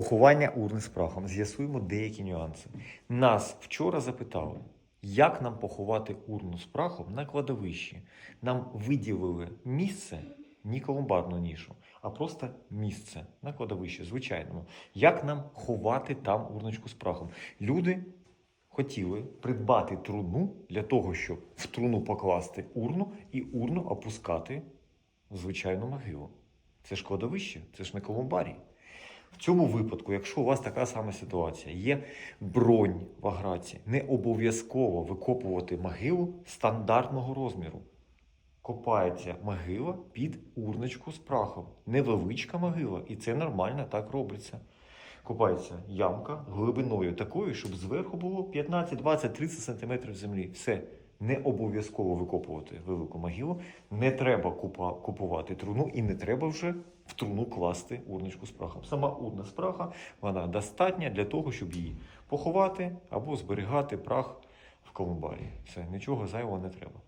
Поховання урни з прахом. З'ясуємо деякі нюанси. Нас вчора запитали, як нам поховати урну з прахом на кладовищі. Нам виділили місце, не колумбарну нішу, а просто місце на кладовищі, звичайному. Як нам ховати там урночку з прахом? Люди хотіли придбати труну для того, щоб в труну покласти урну і урну опускати в звичайну могилу. Це ж кладовище, це ж не колумбарій. В цьому випадку, якщо у вас така сама ситуація, є бронь в аграці, не обов'язково викопувати могилу стандартного розміру. Копається могила під урночку з прахом. Невеличка могила, і це нормально, так робиться. Копається ямка глибиною такою, щоб зверху було 15, 20, 30 см землі. Все. Не обов'язково викопувати велику могилу, не треба купувати труну і не треба вже труну класти урничку з прахом. Сама урна з праха вона достатня для того, щоб її поховати або зберігати прах в колумбарі. Все, нічого зайвого не треба.